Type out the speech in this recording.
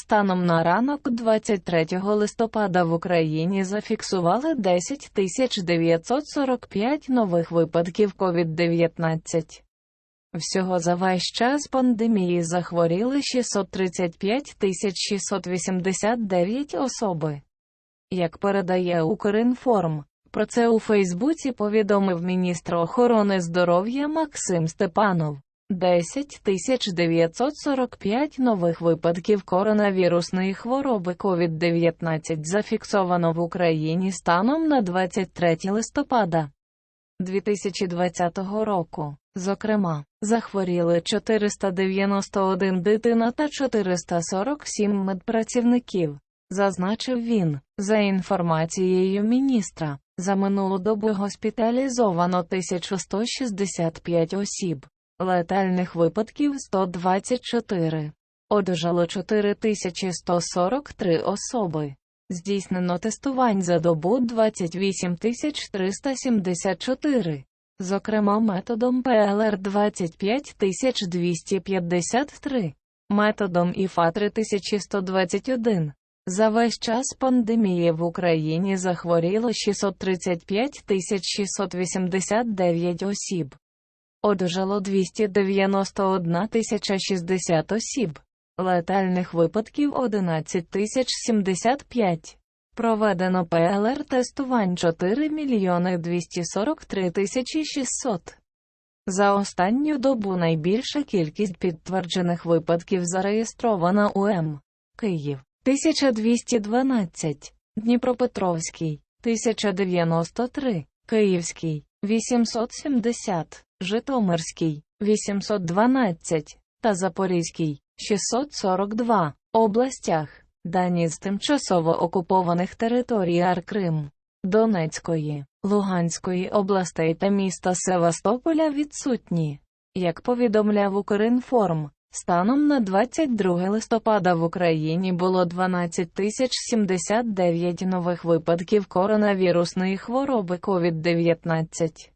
Станом на ранок 23 листопада в Україні зафіксували 10 945 нових випадків COVID-19. Всього за весь час пандемії захворіли 635 689 особи. Як передає Укрінформ, про це у Фейсбуці повідомив міністр охорони здоров'я Максим Степанов. 10 945 нових випадків коронавірусної хвороби COVID-19 зафіксовано в Україні станом на 23 листопада 2020 року. Зокрема, захворіли 491 дитина та 447 медпрацівників, зазначив він. За інформацією міністра, за минулу добу госпіталізовано 1165 осіб, летальних випадків 124, одужало 4143 особи. Здійснено тестувань за добу 28 374, зокрема методом ПЛР 25 253, методом ІФА 3121. За весь час пандемії в Україні захворіло 635 689 осіб. Одужало 291 060 осіб. Летальних випадків 11 075. Проведено ПЛР-тестувань 4 мільйони 243 тисячі 600. За останню добу найбільша кількість підтверджених випадків зареєстрована у М. Київ 1212, Дніпропетровський 1093, Київський 870, Житомирський 812 та Запорізький 642 областях, дані з тимчасово окупованих територій Аркрим, Донецької, Луганської областей та міста Севастополя відсутні. Як повідомляв Укрінформ, станом на 22 листопада в Україні було 12 079 нових випадків коронавірусної хвороби COVID-19.